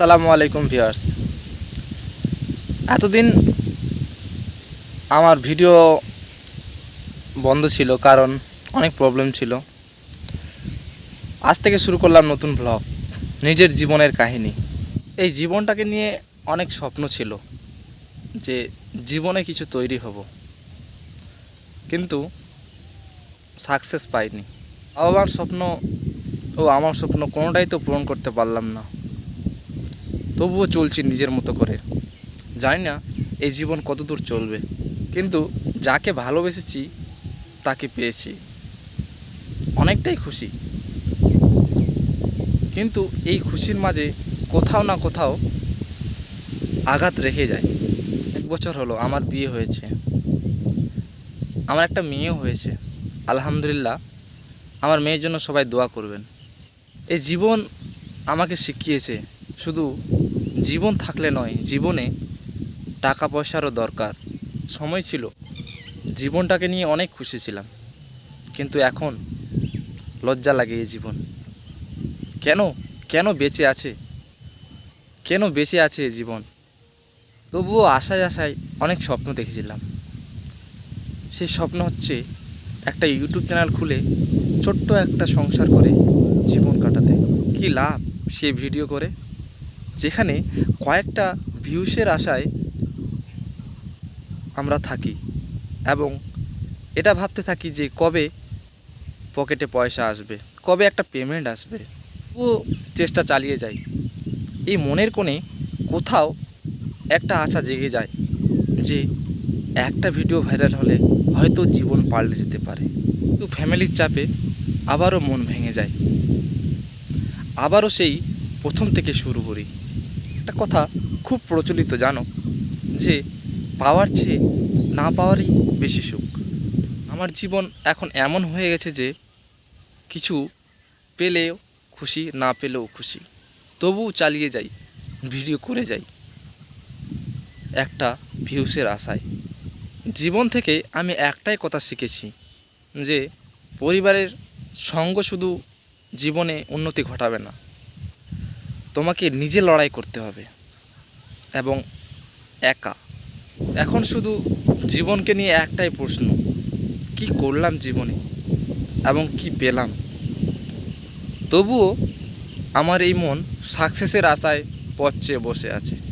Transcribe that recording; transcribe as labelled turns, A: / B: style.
A: সালামু আলাইকুম ভিউয়ার্স। এতদিন আমার ভিডিও বন্ধ ছিল কারণ অনেক প্রবলেম ছিল। আজ থেকে শুরু করলাম নতুন ব্লগ নিজের জীবনের কাহিনী। এই জীবনটাকে নিয়ে অনেক স্বপ্ন ছিল যে জীবনে কিছু তৈরি হব। কিন্তু সাকসেস পাইনি। আমার স্বপ্ন ও আমার স্বপ্ন কোনোটাই তো পূরণ করতে পারলাম না। তবুও চলছি নিজের মতো করে। জানি না এই জীবন কত দূর চলবে, কিন্তু যাকে ভালোবেসেছি, তাকে পেয়েছি। অনেকটাই খুশি। কিন্তু এই খুশির মাঝে কোথাও না কোথাও আঘাত রেখে যায়। এক বছর হলো, আমার বিয়ে হয়েছে। আমার একটা মেয়েও হয়েছে। আলহামদুলিল্লাহ, আমার মেয়ের জন্য সবাই দোয়া করবেন। এই জীবন আমাকে শিখিয়েছে, শুধু জীবন থাকলে নয়, জীবনে টাকা পয়সারও দরকার। সময় ছিল। জীবনটাকে নিয়ে অনেক খুশি ছিলাম। কিন্তু এখন লজ্জা লাগে এই জীবন। কেন? কেন বেঁচে আছে? কেন বেঁচে আছে এই জীবন? তবুও আশায় আশায় অনেক স্বপ্ন দেখেছিলাম। সেই স্বপ্ন হচ্ছে একটা ইউটিউব চ্যানেল খুলে ছোট্ট একটা সংসার করে জীবন কাটাতে। কি লাভ সে ভিডিও করে? যেখানে কয়েকটা ভিউসের আশায় আমরা থাকি এবং এটা ভাবতে থাকি যে কবে পকেটে পয়সা আসবে, কবে একটা পেমেন্ট আসবে। ও চেষ্টা চালিয়ে যাই। এই মনের কোণে কোথাও একটা আশা জেগে যায় যে একটা ভিডিও ভাইরাল হলে হয়তো জীবন পাল্টে যেতে পারে। কিন্তু ফ্যামিলির চাপে আবারও মন ভেঙে যায়। আবারও সেই প্রথম থেকে শুরু করি। একটা কথা খুব প্রচলিত, জানো? যে পাওয়ার চেয়ে না পাওয়ারই বেশি সুখ। আমার জীবন এখন এমন হয়ে গেছে যে কিছু পেলেও খুশি, না পেলেও খুশি। তবুও চালিয়ে যাই, ভিডিও করে যাই। একটা ভিউসের আশায়। জীবন থেকে আমি একটাই কথা শিখেছি যে পরিবারের সঙ্গ শুধু জীবনে উন্নতি ঘটাবে না। তোমাকে নিজে লড়াই করতে হবে এবং একা। এখন শুধু জীবনকে নিয়ে একটাই প্রশ্ন, কি করলাম জীবনে এবং কি পেলাম? তবুও আমার এই মন সাকসেসের আশায় পথ চেয়ে বসে আছে।